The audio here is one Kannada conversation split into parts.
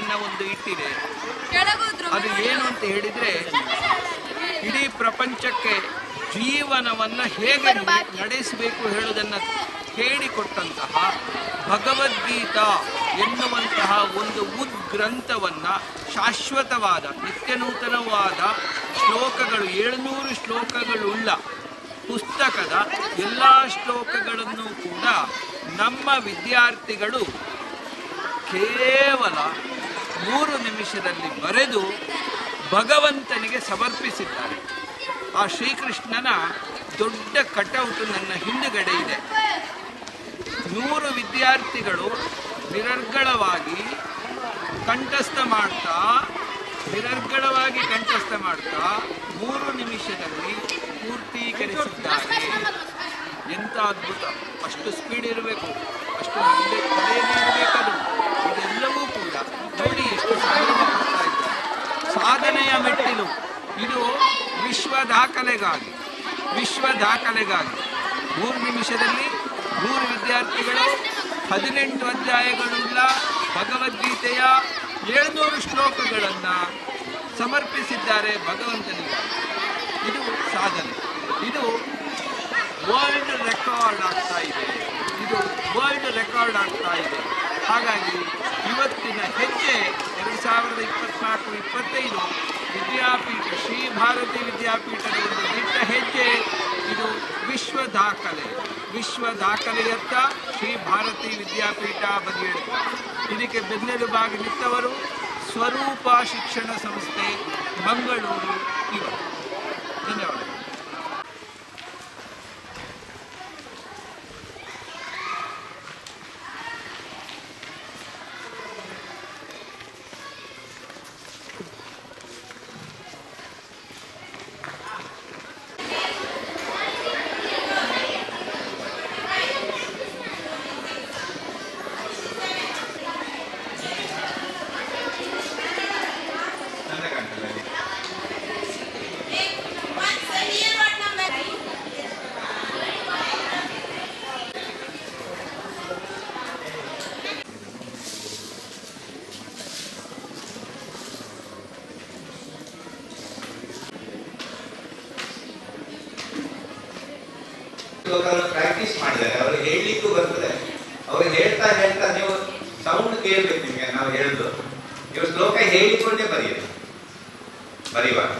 ಹೆಜ್ಜೆಯನ್ನ ಒಂದು ಇಟ್ಟಿದೆ. ಅದು ಏನು ಅಂತ ಹೇಳಿದ್ರೆ ಇಡೀ ಪ್ರಪಂಚಕ್ಕೆ ಜೀವನವನ್ನ ಹೇಗೆ ನಡೆಸಬೇಕು ಹೇಳುವುದನ್ನು ಹೇಳಿಕೊಟ್ಟಂತಹ ಭಗವದ್ಗೀತಾ ಎನ್ನುವಂತಹ ಒಂದು ಉದ್ಗ್ರಂಥವನ್ನು ಶಾಶ್ವತವಾದ ನಿತ್ಯನೂತನವಾದ ಶ್ಲೋಕಗಳು ಏಳುನೂರು ಶ್ಲೋಕಗಳುಳ್ಳ ಪುಸ್ತಕದ ಎಲ್ಲ ಶ್ಲೋಕಗಳನ್ನು ಕೂಡ ನಮ್ಮ ವಿದ್ಯಾರ್ಥಿಗಳು ಕೇವಲ ಮೂರು ನಿಮಿಷದಲ್ಲಿ ಬರೆದು ಭಗವಂತನಿಗೆ ಸಮರ್ಪಿಸಿದ್ದಾರೆ. ಆ ಶ್ರೀಕೃಷ್ಣನ ದೊಡ್ಡ ಕಟೌಟ್ ನನ್ನ ಹಿಂದುಗಡೆ ಇದೆ. ನೂರು ವಿದ್ಯಾರ್ಥಿಗಳು ನಿರರ್ಗಳವಾಗಿ ಕಂಠಸ್ಥ ಮಾಡ್ತಾ, ನಿರರ್ಗಳವಾಗಿ ಕಂಠಸ್ಥ ಮಾಡ್ತಾ ಮೂರು ನಿಮಿಷದಲ್ಲಿ ಪೂರ್ತೀಕರಿಸಿದ್ದಾರೆ. ಎಂಥ ಅದ್ಭುತ. ಅಷ್ಟು ಸ್ಪೀಡ್ ಇರಬೇಕು. ಅಷ್ಟು ಮುಂದೆ ತಲೆಯಲ್ಲಿ ಇರಬೇಕದು ಇದೆಲ್ಲವೂ ಕೂಡ ನೋಡಿ ಎಷ್ಟು ಸಾಧನೆ ಸಾಧನೆಯ ಮೆಟ್ಟಿಲು. ಇದು ವಿಶ್ವ ದಾಖಲೆಗಾಗಿ ವಿಶ್ವ ದಾಖಲೆಗಾಗಿ. ಮೂರು ನಿಮಿಷದಲ್ಲಿ ಮೂರು ವಿದ್ಯಾರ್ಥಿಗಳು, ಹದಿನೆಂಟು ಅಧ್ಯಾಯಗಳುಳ್ಳ ಭಗವದ್ಗೀತೆಯ ಏಳ್ನೂರು ಶ್ಲೋಕಗಳನ್ನು ಸಮರ್ಪಿಸಿದ್ದಾರೆ ಭಗವಂತನಿಗೆ. ಇದು ಸಾಧನೆ. ಇದು ವರ್ಲ್ಡ್ ರೆಕಾರ್ಡ್ ಆಗ್ತಾ ಇದೆ. ಇದು ವರ್ಲ್ಡ್ ರೆಕಾರ್ಡ್ ಆಗ್ತಾ ಇದೆ. ಹಾಗಾಗಿ ಇವತ್ತಿನ ಹೆಜ್ಜೆ ಎರಡು ಸಾವಿರದ ಇಪ್ಪತ್ನಾಲ್ಕು, ಇಪ್ಪತ್ತೈದು ವಿದ್ಯಾಪೀಠ, ಶ್ರೀ ಭಾರತಿ ವಿದ್ಯಾಪೀಠದ ಒಂದು ದಿಟ್ಟ ಹೆಜ್ಜೆ ಇದು ವಿಶ್ವ ದಾಖಲೆ. ವಿಶ್ವ ದಾಖಲೆಯತ್ತ ಶ್ರೀ ಭಾರತಿ ವಿದ್ಯಾಪೀಠ ಬದಿಯಿಡುತ್ತೆ ಇದಕ್ಕೆ ಬೆನ್ನೆಲುಬಾಗಿ ನಿಂತವರು ಸ್ವರೂಪ ಶಿಕ್ಷಣ ಸಂಸ್ಥೆ ಮಂಗಳೂರು ಇವರು. ಧನ್ಯವಾದಗಳು. ಶ್ಲೋಕವನ್ನು ಪ್ರಾಕ್ಟೀಸ್ ಮಾಡಿದ್ದಾರೆ ಅವರು ಹೇಳಲಿಕ್ಕೂ ಬರ್ತದೆ ಅವರು ಹೇಳ್ತಾ ಹೇಳ್ತಾ ನೀವು ಸೌಂಡ್ ಕೇಳಬೇಕು ನಿಮಗೆ ನಾವು ಹೇಳುದು ನೀವು ಶ್ಲೋಕ ಹೇಳಿಕೊಂಡೇ ಬರೆಯಿರಿ ಬರೆಯುವಾಗ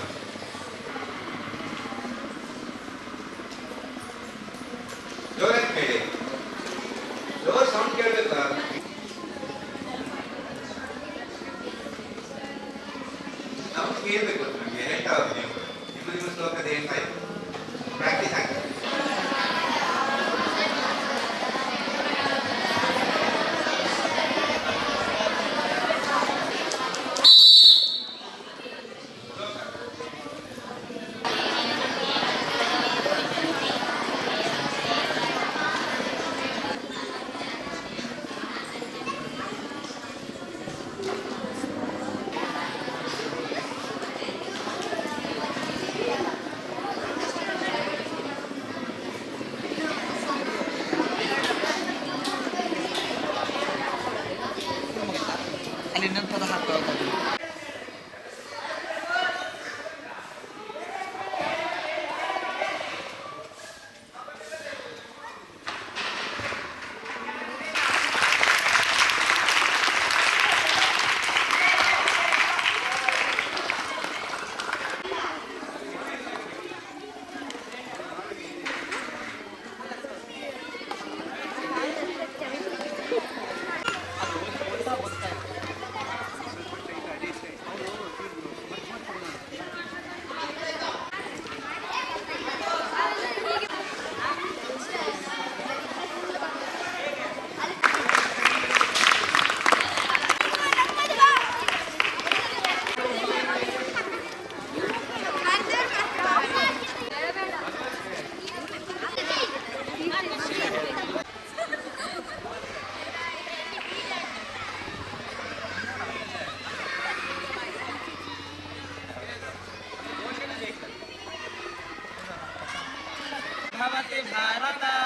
ಜೋರಾಗಿ ಕೇಳಿ ಜೋರ್ ಸೌಂಡ್ ಕೇಳಬೇಕು ಭವತಿ ಭಾರತ